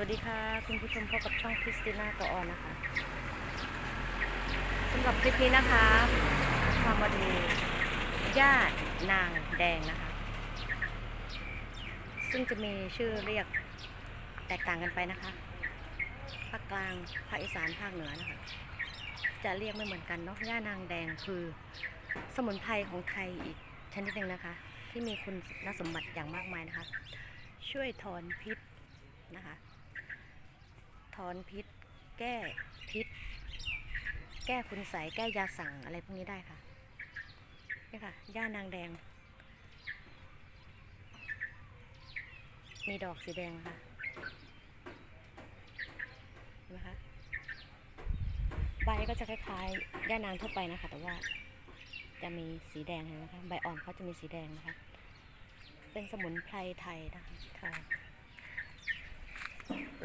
วัสดีค่ะ คุณผู้ชมพบกับช่องคริสติน่าตัวออนนะคะสำหรับคลิปนี้นะคะพามาดูญาตินางแดงนะคะ ซึ่งจะมีชื่อเรียกแตกต่างกันไปนะคะภาคกลางภาคอีสานภาคเหนือนะคะ จะเรียกไม่เหมือนกันเนาะย่านางแดงคือสมุนไพรของไทยอีกชนิดหนึ่งนะคะ ที่มีคุณสมบัติอย่างมากมายนะคะ ช่วยถอนพิษนะคะ ถอนพิษ แก้พิษ แก้คุณใสแก้ยาสั่งอะไรพวกนี้ได้ค่ะนี่ค่ะย่านางแดง มีดอกสีแดงค่ะเห็นไหมคะใบก็จะคล้ายๆย่านางทั่วไปนะคะ แต่ว่าจะมีสีแดงเห็นไหมคะ ใบอ่อนเขาจะมีสีแดงนะคะ เป็นสมุนไพรไทยนะคะค่ะ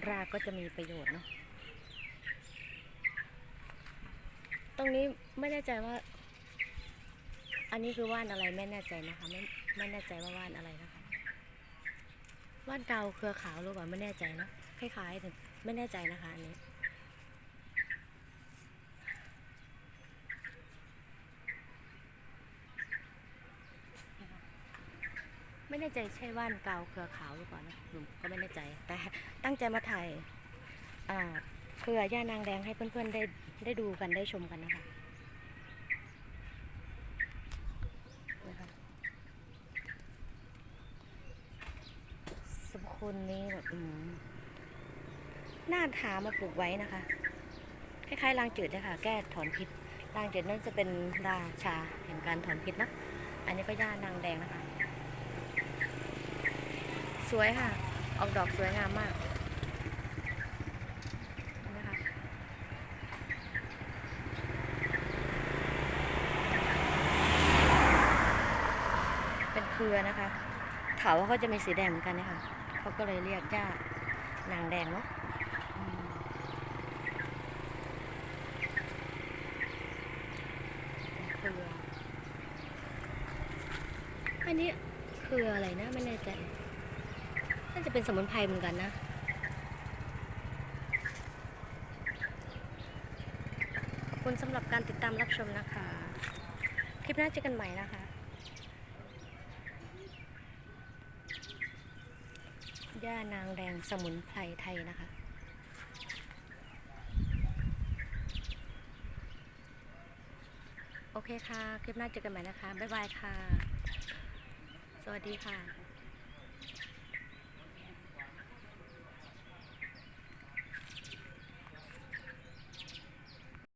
รากก็จะมีประโยชน์เนาะตรงนี้ไม่แน่ใจว่า อันนี้คือว่านอะไรไม่แน่ใจนะคะไม่ไม่แน่ใจว่าว่านอะไรนะคะว่านเกาเครือขาวหรือเปล่าไม่แน่ใจเนาะคล้ายๆแต่ไม่แน่ใจนะคะอันนี้ ไม่แน่ใจใช่ว่านเกาเครือขาวหรือเปล่านะหนูก็ไม่แน่ใจ แต่ตั้งใจมาถ่ายเครือย่านางแดงให้เพื่อนๆได้ได้ดูกันได้ชมกันนะคะนะคะสรรพคุณนี้แบบอืมน่าหามาปลูกไว้นะคะ คล้ายๆรางจืดเลยค่ะ แก้ถอนพิษรางจืดนั่นจะเป็นราชาแห่งการถอนพิษนะ อันนี้ก็ย่านางแดงนะคะ สวยค่ะ ออกดอกสวยงามมากนะคะเป็นเครือนะคะเถาเขาจะมีสีแดงเหมือนกันนะคะเขาก็เลยเรียกย่านางแดงเนาะเครืออันนี้คืออะไรนะไม่แน่ใจ น่าจะเป็นสมุนไพรเหมือนกันนะคุณสำหรับการติดตามรับชมนะคะ คลิปหน้าเจอกันใหม่นะคะ ย่านางแดงสมุนไพรไทยนะคะโอเคค่ะ คลิปหน้าเจอกันใหม่นะคะ บ๊ายบายค่ะ สวัสดีค่ะ